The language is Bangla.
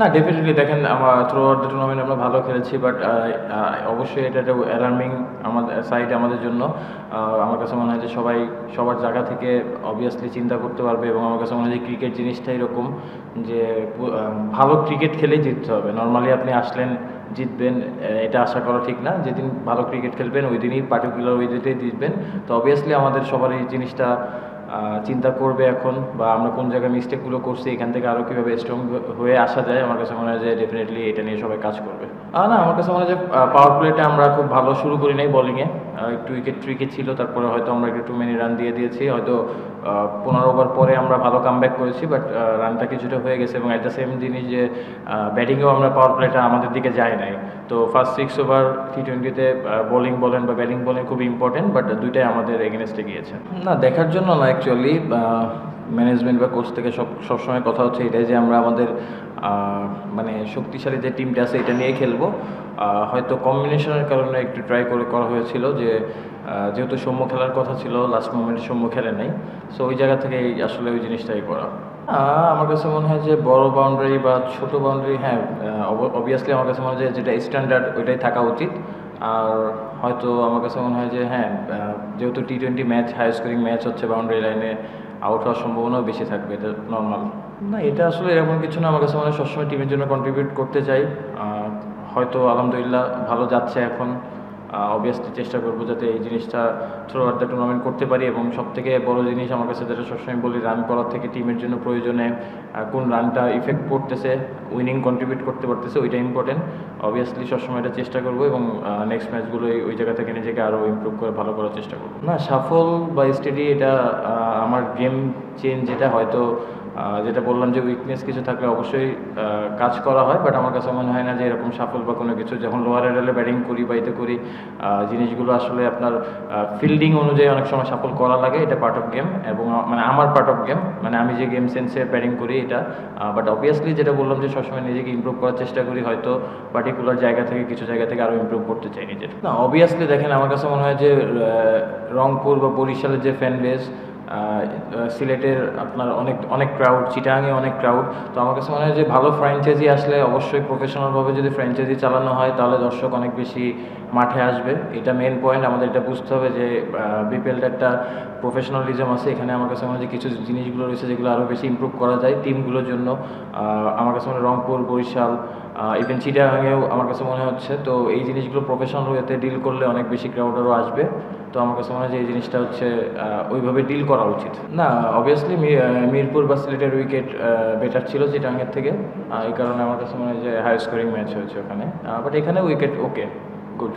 না ডেফিনেটলি দেখেন, আমার থ্রু আউট দ্য টুর্নামেন্ট আমরা ভালো খেলেছি বাট অবশ্যই এটা একটা অ্যালার্মিং আমাদের সাইড আমাদের জন্য। আমার কাছে মনে হয় যে সবাই, সবার জায়গা থেকে অবভিয়াসলি চিন্তা করতে পারবে এবং আমার কাছে মনে হয় যে ক্রিকেট জিনিসটা এরকম যে ভালো ক্রিকেট খেলেই জিততে হবে। নর্মালি আপনি আসলেন, জিতবেন এটা আশা করা ঠিক না। যেদিন ভালো ক্রিকেট খেলবেন, ওই দিনই পার্টিকুলার ওই দিনটাই জিতবেন। তো অবভিয়াসলি আমাদের সবার এই জিনিসটা চিন্তা করবে এখন বা আমরা কোন জায়গায় মিস্টেকগুলো করছি, এখান থেকে আরও কীভাবে স্ট্রং হয়ে আসা যায়, আমার কাছে মনে হয় যে ডেফিনেটলি এটা নিয়ে সবাই কাজ করবে। না, আমার কাছে মনে হয় যে পাওয়ার প্লেটা আমরা খুব ভালো শুরু করি নাই বলিংয়ে একটু উইকেট ট্রিকে ছিল, তারপরে হয়তো আমরা একটু টু মেনি রান দিয়ে দিয়েছি, হয়তো পনেরো ওভার পরে আমরা ভালো কামব্যাক করেছি বাট রানটা কিছুটা হয়ে গেছে এবং অ্যাট দ্য সেম জিনিস যে ব্যাটিংয়েও আমরা পাওয়ার প্লেটা আমাদের দিকে যায় নাই। তো ফার্স্ট সিক্স ওভার টি টোয়েন্টিতে বোলিং বলেন বা ব্যাটিং বলেন খুব ইম্পর্টেন্ট বাট দুইটাই আমাদের এগেনস্টে গিয়েছে। না, দেখার জন্য না অ্যাকচুয়ালি ম্যানেজমেন্ট বা কোচ থেকে সব সবসময় কথা হচ্ছে এটাই যে আমরা আমাদের মানে শক্তিশালী যে টিমটা আছে এটা নিয়ে খেলব। হয়তো কম্বিনেশনের কারণে একটু ট্রাই করে করা হয়েছিল যে যেহেতু সৌম্য খেলার কথা ছিল লাস্ট মোমেন্টে সৌম্য খেলে নাই। সো ওই জায়গা থেকেই আসলে ওই জিনিসটাই করা। আমার কাছে মনে হয় যে বড় বাউন্ডারি বা ছোট বাউন্ডারি হ্যাঁ অবভিয়াসলি আমার কাছে মনে হয় যে যেটা স্ট্যান্ডার্ড ওইটাই থাকা উচিত। আর হয়তো আমার কাছে মনে হয় যে হ্যাঁ যেহেতু T twenty match high scoring match হচ্ছে বাউন্ডারি লাইনে আউট হওয়ার সম্ভাবনাও বেশি থাকবে, এটা নর্মাল না, এটা আসলে এরকম কিছু না, আমার কাছে মানে সবসময় টিমের জন্য কন্ট্রিবিউট করতে চাই। হয়তো আলহামদুলিল্লাহ ভালো যাচ্ছে এখন। অবভিয়াসলি চেষ্টা করব যাতে এই জিনিসটা থ্রু আউট দ্য টুর্নামেন্ট করতে পারি এবং সব থেকে বড় জিনিস আমার কাছে যেটা সবসময় বলি রান করার থেকে টিমের জন্য প্রয়োজনে কোন রানটা ইফেক্ট পড়তেছে উইনিং কন্ট্রিবিউট করতে পারতেছে, ওইটা ইম্পর্টেন্ট অবভিয়াসলি সবসময় এটা চেষ্টা করব এবং নেক্সট ম্যাচগুলো ওই জায়গা থেকে নিজেকে আরও ইমপ্রুভ করে, ভালো করার চেষ্টা করব। না, সাফল বা স্টেডি এটা আমার গেম চেঞ্জ যেটা হয়তো যেটা বললাম যে উইকনেস কিছু থাকলে অবশ্যই কাজ করা হয় বাট আমার কাছে মনে হয় না যে এরকম সাফল বা কোনো কিছু। যখন লোয়ার লেভেলে ব্যাটিং করি বা এতে করি জিনিসগুলো আসলে আপনার ফিল্ডিং অনুযায়ী অনেক সময় সাফল করা লাগে, এটা পার্ট অফ গেম এবং মানে আমার পার্ট অফ গেম মানে আমি যে গেম সেন্সে ব্যাটিং করি এটা বাট অবভিয়াসলি যেটা বললাম যে সবসময় নিজেকে ইমপ্রুভ করার চেষ্টা করি হয়তো পার্টিকুলার জায়গা থেকে, কিছু জায়গা থেকে আরও ইমপ্রুভ করতে চাই নিজের। না অবভিয়াসলি দেখেন, আমার কাছে মনে হয় যে রংপুর বা বরিশালের যে ফ্যান বেস সিলেটের আপনার অনেক অনেক ক্রাউড চিটাঙে অনেক ক্রাউড তো আমার কাছে মনে হয় যে ভালো ফ্র্যাঞ্চাইজি আসলে অবশ্যই প্রফেশনালভাবে যদি ফ্র্যাঞ্চাইজি চালানো হয়, তাহলে দর্শক অনেক বেশি মাঠে আসবে। এটা মেন পয়েন্ট আমাদের এটা বুঝতে হবে যে বিপিএলটা একটা প্রফেশনালিজম আছে। এখানে আমার কাছে মনে হয় যে কিছু জিনিসগুলো রয়েছে যেগুলো আরও বেশি ইমপ্রুভ করা যায় টিমগুলোর জন্য। আমার কাছে মনে হয় রংপুর, বরিশাল ইভেন চিটাগাঙেও আমার কাছে মনে হচ্ছে। তো এই জিনিসগুলো প্রফেশনাল ওয়েতে ডিল করলে অনেক বেশি ক্রাউডারও আসবে। তো আমার কাছে মনে হয় যে এই জিনিসটা হচ্ছে ওইভাবে ডিল করা উচিত। না অবভিয়াসলি মিরপুর বা সিলেটের উইকেট বেটার ছিল চিটাঙ্গের থেকে। এই কারণে আমার কাছে মনে হয় যে হাই স্কোরিং ম্যাচ হয়েছে ওখানে। বাট এখানে উইকেট ওকে গুড